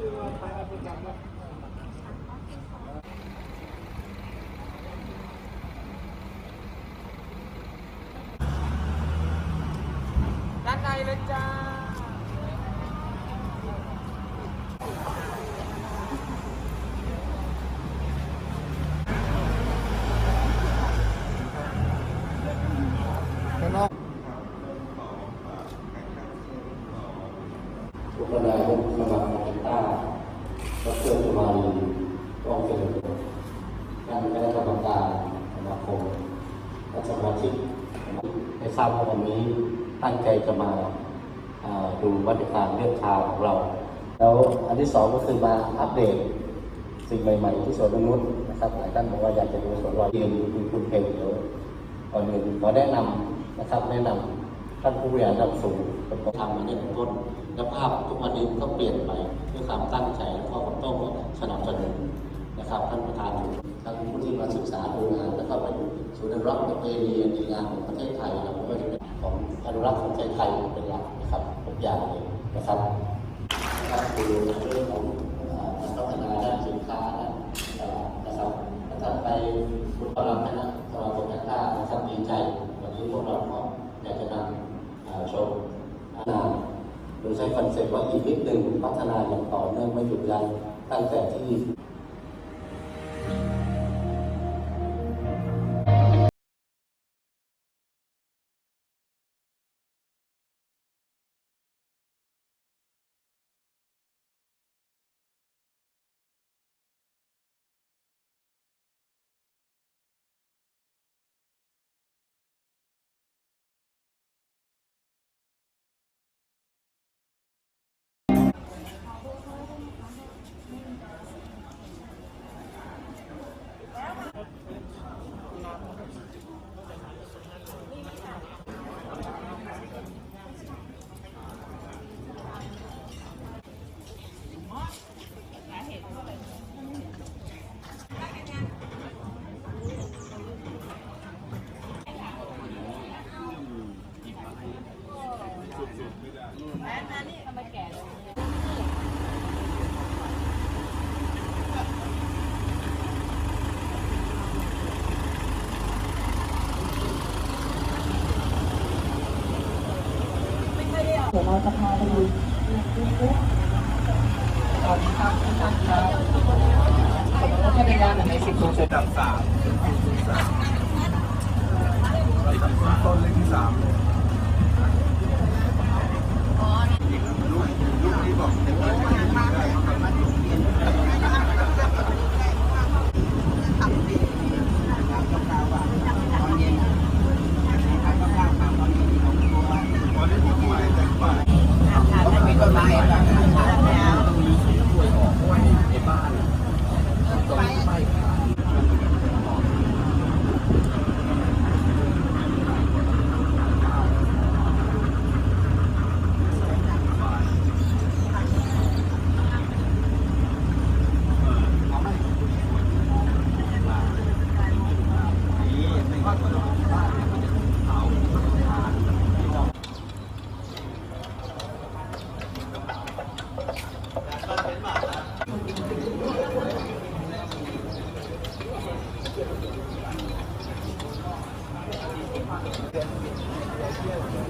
ด้านในเลยจ้า อุปนายกสมาคมกีตาร์ดรสุมาลีกองเจริญท่านคณะกรรมการสมาคมและสมาชิกได้ท ราบว่าวันนี้ตั้งใจจะมาดูวัฒการเรื่องข่าวของเรา แล้วอันที่สองก็คือมาอัปเดตสิ่งใหม่ ๆ ที่สวนนกนุษย์นะครับหลายท่านบอกว่าอยากจะดูสวนรอยเรียนดูคุณเพลงเดี๋ยวก่อนอื่นขอแนะนำนะครับแนะนำท่านผู้บริหารระดับสูงเป็นคนทำมาตั้งแต่ต้นและภาพทุกวันนี้ก็เปลี่ยนไปด้วยความตั้งใจแล้วก็ผมต้องสนับสนุนนะครับท่านประธานทั้งผู้ที่มาศึกษาดูงานแล้วก็เป็น ศูนย์อนุรักษ์ประเพณีอันดีงามของประเทศไทยแล้วก็จะเป็นของอนุรักษ์ของไทยเป็นหลักนะครับทุกอย่างเลยนะครับก็คือเรื่องของการพัฒนาด้านสินค้านตลาดนะครับและถัดไปคุณกำลังคณะสมาคมการค้านะครับดีใจวันนี้พวกเราก็อยากจะนำชมงานโดยใช้คอนเซ็ปต์ว่าอีกนิดหนึ่งพัฒนาอย่างต่อเนื่องไม่หยุดยั้งตั้งแต่ที่ พัทยาในสิบโมงเสร็จดับสามสามต้นเลขที่สามลู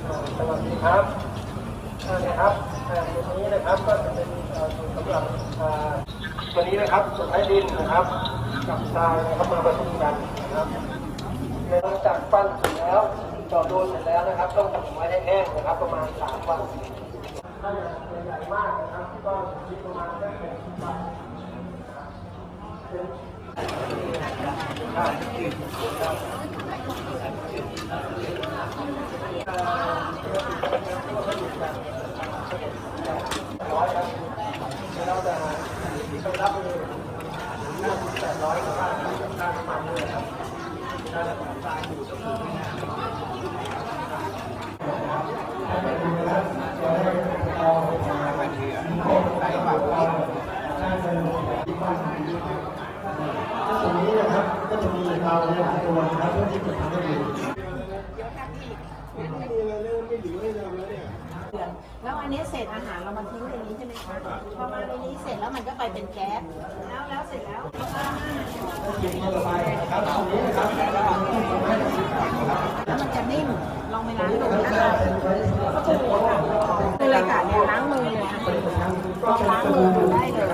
สวัสดีครับอ่านะครับตัวนี้นะครับก็จะเป็นสำหรับอ่าตัวนี้นะครับสุดท้ายดินนะครับ กับทรายนะครับมาผสมกันนะครับหลังจากปั้นเสร็จแล้วต่อโดนเสร็จแล้วนะครับ ต้องทำไว้ให้แห้งนะครับ ประมาณสามวันถ้าใหญ่มากนะครับก็คิดประมาณแค่หกสิบบาทนะครับเป็นร้อยครับแล้วแต่ที่ต้องรับเลยแค่าค่าน้ำมันด้วยครับ ค่าน้ำมันตายอยู่ก็คือไม่นาน ตรงนี้นะครับก็จะมีเตาหลายตัวนะครับเพื่อที่จะทำให้ดู แล้วอั นนี้เศษอาหารเรามาทิ้งในนี้ใช่ไหมคะพอมาในนี้เสร็จแล้วมันก็ไปเป็นแก๊ส แล้วแล้วเสร็จแล้วแล้วมันจะนิ่ม ลองไปล้างดูนะคะก็ถูกค่ะเลยค่ะเนี่ยล้างมือเลยค่ะลองล้างมือดูได้เลย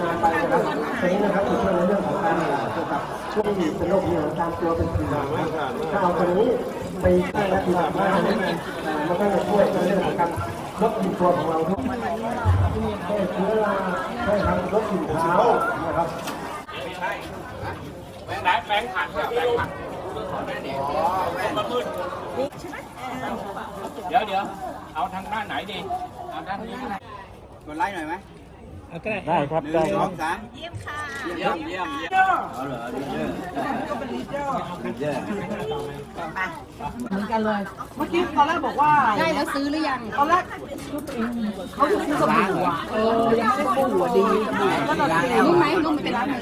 งานไปนะครับตัวนี้นะครับจะช่วยในเรื่องของการเกี่ยวกับช่วงที่เป็นโรคเหนียวตามตัวเป็นผื่นถ้าเอาตัวนี้ไปใช้แล้วคือแบบว่ามันก็จะช่วยในเรื่องของการ ลดกลิ่ตัวของเราด้วยแค่เชื้อราใช่ครับลดกลิ่นเท้านะครับแบงค์ไหนแบงค์ขันแบบแบงค์ขันเดี๋ยวเดี๋ยวเอาทางด้านไหนดีเอาด้านนี้ก็ได้กดไลค์หน่อยไหม ได้ครับหนึ่ได้งสคอรับงสามเยี่ยมค่ะเยี่ยมเยี่ยมเยี่ยมเอาเหรอดีเยอะดีเยอะเหมือนกันเลย เมื่อกี้ตอนแรกบอกว่า ได้แล้วซื้อหรือยัง ตอนแรกเขาจะซื้อสบู่อะเออยังไม่ได้สบู่อะดีแล้วก็รู้ไหมรู้มันเป็นร้านไหน